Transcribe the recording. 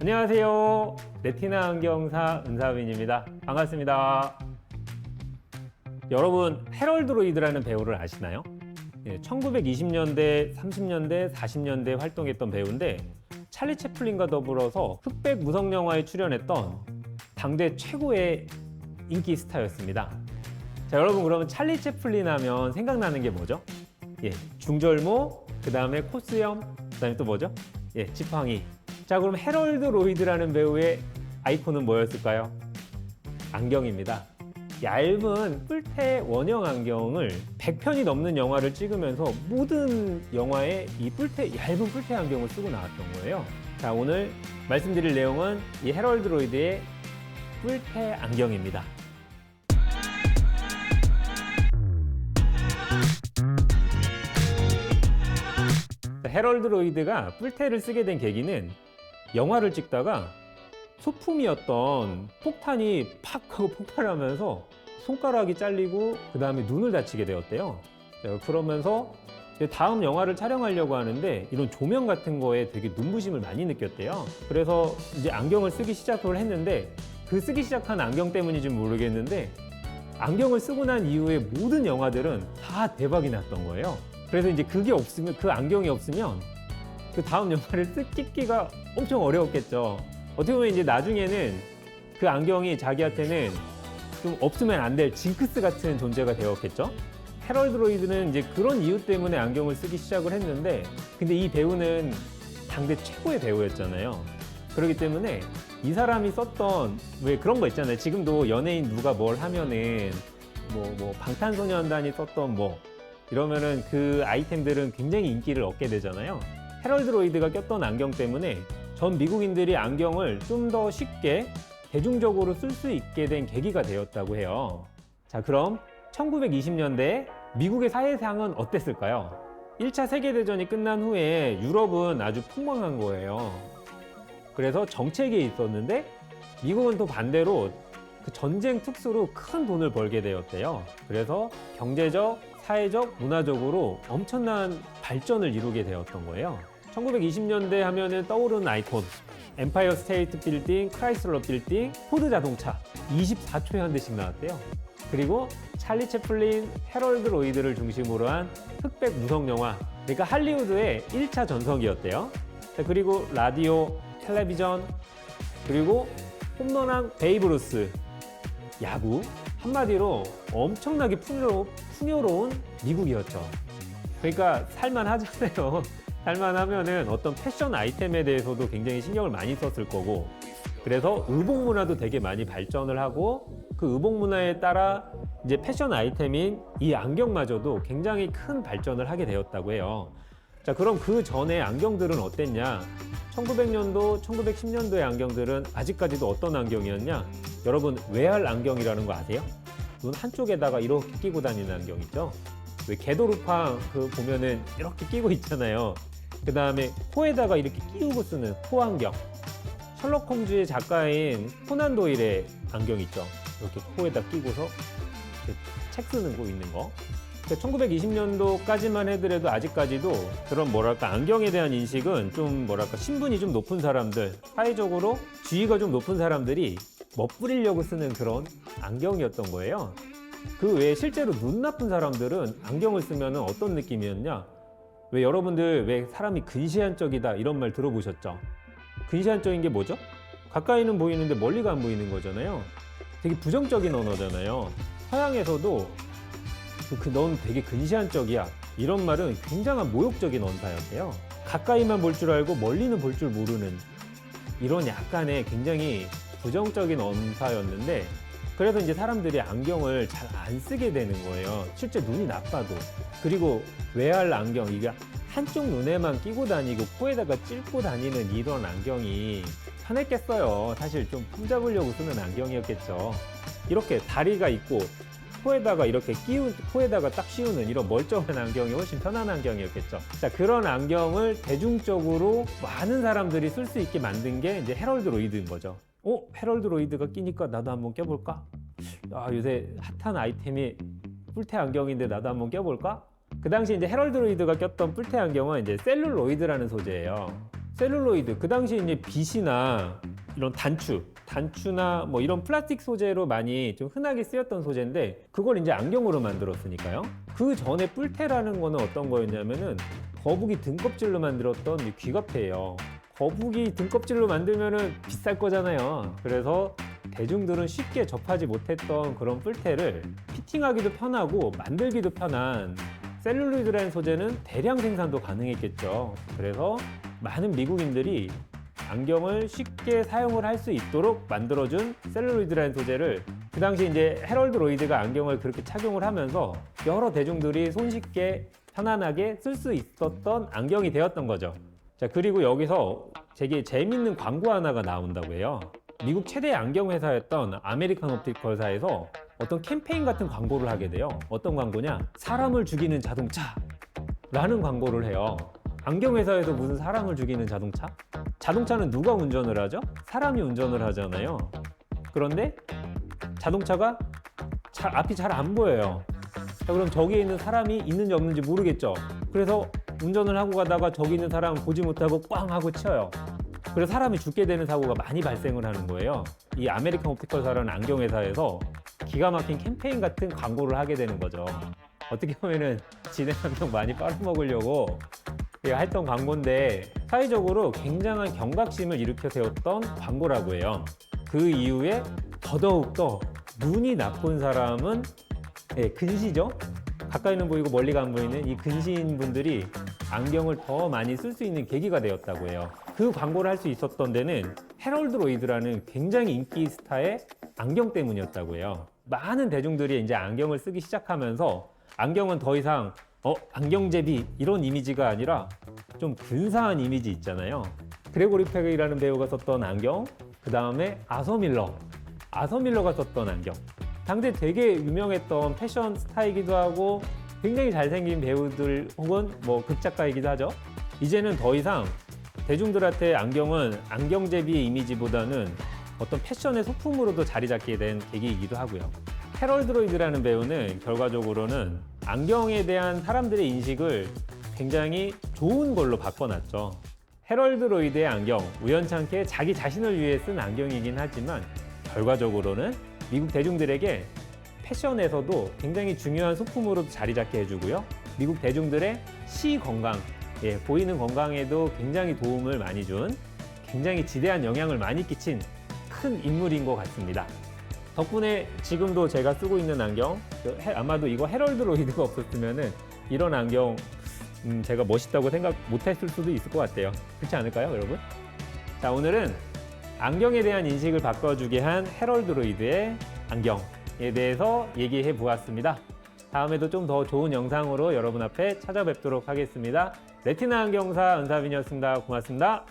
안녕하세요. 레티나 안경사 은사빈입니다. 반갑습니다. 여러분 헤럴드 로이드라는 배우를 아시나요? 1920년대, 30년대, 40년대 활동했던 배우인데 찰리 채플린과 더불어서 흑백 무성 영화에 출연했던 당대 최고의 인기 스타였습니다. 자, 여러분 그러면 찰리 채플린 하면 생각나는 게 뭐죠? 예, 중절모, 그 다음에 코스염, 그 다음에 또 뭐죠? 예, 지팡이. 자, 그럼 헤럴드 로이드라는 배우의 아이콘은 뭐였을까요? 안경입니다. 얇은 뿔테 원형 안경을 100편이 넘는 영화를 찍으면서 모든 영화에 이 뿔테, 얇은 뿔테 안경을 쓰고 나왔던 거예요. 자, 오늘 말씀드릴 내용은 이 헤럴드 로이드의 뿔테 안경입니다. 헤럴드 로이드가 뿔테를 쓰게 된 계기는 영화를 찍다가 소품이었던 폭탄이 팍 하고 폭발하면서 손가락이 잘리고 그 다음에 눈을 다치게 되었대요. 자, 그러면서 다음 영화를 촬영하려고 하는데 이런 조명 같은 거에 되게 눈부심을 많이 느꼈대요. 그래서 이제 안경을 쓰기 시작을 했는데 그 쓰기 시작한 안경 때문인지 모르겠는데 안경을 쓰고 난 이후에 모든 영화들은 다 대박이 났던 거예요. 그래서 이제 그게 없으면 그 안경이 없으면 그 다음 영화를 쓰기가 엄청 어려웠겠죠. 어떻게 보면 이제 나중에는 그 안경이 자기한테는 좀 없으면 안 될 징크스 같은 존재가 되었겠죠. 헤럴드 로이드는 이제 그런 이유 때문에 안경을 쓰기 시작을 했는데 근데 이 배우는 당대 최고의 배우였잖아요. 그렇기 때문에 이 사람이 썼던 왜 그런 거 있잖아요. 지금도 연예인 누가 뭘 하면은 뭐, 뭐 방탄소년단이 썼던 뭐 이러면은 그 아이템들은 굉장히 인기를 얻게 되잖아요. 헤럴드 로이드가 꼈던 안경 때문에 전 미국인들이 안경을 좀 더 쉽게 대중적으로 쓸 수 있게 된 계기가 되었다고 해요. 자, 그럼 1920년대 미국의 사회상은 어땠을까요? 1차 세계대전이 끝난 후에 유럽은 아주 폭망한 거예요. 그래서 정책이 있었는데 미국은 또 반대로 그 전쟁 특수로 큰 돈을 벌게 되었대요. 그래서 경제적, 사회적, 문화적으로 엄청난 발전을 이루게 되었던 거예요. 1920년대 하면은 떠오르는 아이콘. 엠파이어 스테이트 빌딩, 크라이슬러 빌딩, 포드 자동차 24초에 한 대씩 나왔대요. 그리고 찰리 채플린, 헤럴드 로이드를 중심으로 한 흑백 무성 영화. 그러니까 할리우드의 1차 전성기였대요. 자, 그리고 라디오, 텔레비전, 그리고 홈런왕 베이브루스, 야구. 한마디로 엄청나게 풍요로, 풍요로운 미국이었죠. 그러니까 살만하잖아요. 살만하면은 어떤 패션 아이템에 대해서도 굉장히 신경을 많이 썼을 거고 그래서 의복 문화도 되게 많이 발전을 하고 그 의복 문화에 따라 이제 패션 아이템인 이 안경마저도 굉장히 큰 발전을 하게 되었다고 해요. 자, 그럼 그 전에 안경들은 어땠냐? 1900년도, 1910년도의 안경들은 아직까지도 어떤 안경이었냐? 여러분, 외알 안경이라는 거 아세요? 눈 한쪽에다가 이렇게 끼고 다니는 안경 있죠? 왜 개도루팡 그 보면은 이렇게 끼고 있잖아요. 그 다음에 코에다가 이렇게 끼우고 쓰는 코안경. 셜록 홈즈의 작가인 코난 도일의 안경 있죠. 이렇게 코에다 끼고서 책 쓰는 거 있는 거. 1920년도까지만 해더라도 아직까지도 그런 뭐랄까 안경에 대한 인식은 좀 뭐랄까 신분이 좀 높은 사람들 사회적으로 지위가 좀 높은 사람들이 멋부리려고 쓰는 그런 안경이었던 거예요. 그 외에 실제로 눈 나쁜 사람들은 안경을 쓰면 어떤 느낌이었냐? 왜 여러분들 왜 사람이 근시안적이다 이런 말 들어보셨죠? 근시안적인 게 뭐죠? 가까이는 보이는데 멀리가 안 보이는 거잖아요. 되게 부정적인 언어잖아요. 서양에서도 그, 그, 넌 되게 근시안적이야. 이런 말은 굉장한 모욕적인 언사였대요. 가까이만 볼 줄 알고 멀리는 볼 줄 모르는 이런 약간의 굉장히 부정적인 언사였는데 그래서 이제 사람들이 안경을 잘 안 쓰게 되는 거예요. 실제 눈이 나빠도. 그리고 외알 안경, 이게 한쪽 눈에만 끼고 다니고 코에다가 찔고 다니는 이런 안경이 편했겠어요. 사실 좀 품 잡으려고 쓰는 안경이었겠죠. 이렇게 다리가 있고 코에다가 이렇게 끼우, 코에다가 딱 씌우는 이런 멀쩡한 안경이 훨씬 편한 안경이었겠죠. 자, 그런 안경을 대중적으로 많은 사람들이 쓸 수 있게 만든 게 이제 헤럴드 로이드인 거죠. 어? 헤럴드 로이드가 끼니까 나도 한번 껴볼까? 아, 요새 핫한 아이템이 뿔테 안경인데 나도 한번 껴볼까? 그 당시 이제 헤럴드 로이드가 꼈던 뿔테 안경은 이제 셀룰로이드라는 소재예요. 셀룰로이드 그 당시 이제 빗이나 이런 단추 단추나 뭐 이런 플라스틱 소재로 많이 좀 흔하게 쓰였던 소재인데 그걸 이제 안경으로 만들었으니까요. 그 전에 뿔테라는 거는 어떤 거였냐면은 거북이 등껍질로 만들었던 이 귀갑대예요. 거북이 등껍질로 만들면은 비쌀 거잖아요. 그래서 대중들은 쉽게 접하지 못했던 그런 뿔테를 피팅하기도 편하고 만들기도 편한 셀룰로이드라는 소재는 대량 생산도 가능했겠죠. 그래서 많은 미국인들이 안경을 쉽게 사용을 할 수 있도록 만들어준 셀룰로이드라는 소재를 그 당시 이제 헤럴드 로이드가 안경을 그렇게 착용을 하면서 여러 대중들이 손쉽게 편안하게 쓸 수 있었던 안경이 되었던 거죠. 자, 그리고 여기서 되게 재밌는 광고 하나가 나온다고 해요. 미국 최대 안경 회사였던 아메리칸 옵티컬사에서 어떤 캠페인 같은 광고를 하게 돼요. 어떤 광고냐? 사람을 죽이는 자동차. 라는 광고를 해요. 안경 회사에서 무슨 사람을 죽이는 자동차? 자동차는 누가 운전을 하죠? 사람이 운전을 하잖아요. 그런데 자동차가 잘, 앞이 잘 안 보여요. 자, 그럼 저기에 있는 사람이 있는지 없는지 모르겠죠. 그래서 운전을 하고 가다가 저기 있는 사람 보지 못하고 꽝 하고 치어요. 그래서 사람이 죽게 되는 사고가 많이 발생을 하는 거예요. 이 아메리칸 옵티컬사라는 안경 회사에서 기가 막힌 캠페인 같은 광고를 하게 되는 거죠. 어떻게 보면은 진행 안경 많이 빨아먹으려고 예, 했던 광고인데 사회적으로 굉장한 경각심을 일으켜 세웠던 광고라고 해요. 그 이후에 더더욱더 눈이 나쁜 사람은 예, 근시죠. 가까이는 보이고 멀리가 안 보이는 이 근시인 분들이 안경을 더 많이 쓸 수 있는 계기가 되었다고 해요. 그 광고를 할 수 있었던 데는 헤럴드 로이드라는 굉장히 인기 스타의 안경 때문이었다고 해요. 많은 대중들이 이제 안경을 쓰기 시작하면서 안경은 더 이상 어 안경제비 이런 이미지가 아니라 좀 근사한 이미지 있잖아요. 그레고리 팩이라는 배우가 썼던 안경, 그 다음에 아서 밀러, 아서 밀러가 썼던 안경. 당대 되게 유명했던 패션 스타이기도 하고 굉장히 잘생긴 배우들 혹은 뭐 극작가이기도 하죠. 이제는 더 이상 대중들한테 안경은 안경제비의 이미지보다는 어떤 패션의 소품으로도 자리 잡게 된 계기이기도 하고요. 헤럴드 로이드라는 배우는 결과적으로는 안경에 대한 사람들의 인식을 굉장히 좋은 걸로 바꿔놨죠. 헤럴드 로이드의 안경, 우연찮게 자기 자신을 위해 쓴 안경이긴 하지만 결과적으로는 미국 대중들에게 패션에서도 굉장히 중요한 소품으로 자리 잡게 해주고요. 미국 대중들의 시 건강, 예, 보이는 건강에도 굉장히 도움을 많이 준 굉장히 지대한 영향을 많이 끼친 큰 인물인 것 같습니다. 덕분에 지금도 제가 쓰고 있는 안경, 그 해- 아마도 이거 헤럴드 로이드가 없었으면은 이런 안경 음, 제가 멋있다고 생각 못했을 수도 있을 것 같아요. 그렇지 않을까요, 여러분? 자, 오늘은 안경에 대한 인식을 바꿔주게 한 헤럴드 로이드의 안경 에 대해서 얘기해 보았습니다. 다음에도 좀 더 좋은 영상으로 여러분 앞에 찾아뵙도록 하겠습니다. 레티나 안경사 은사빈이었습니다. 고맙습니다.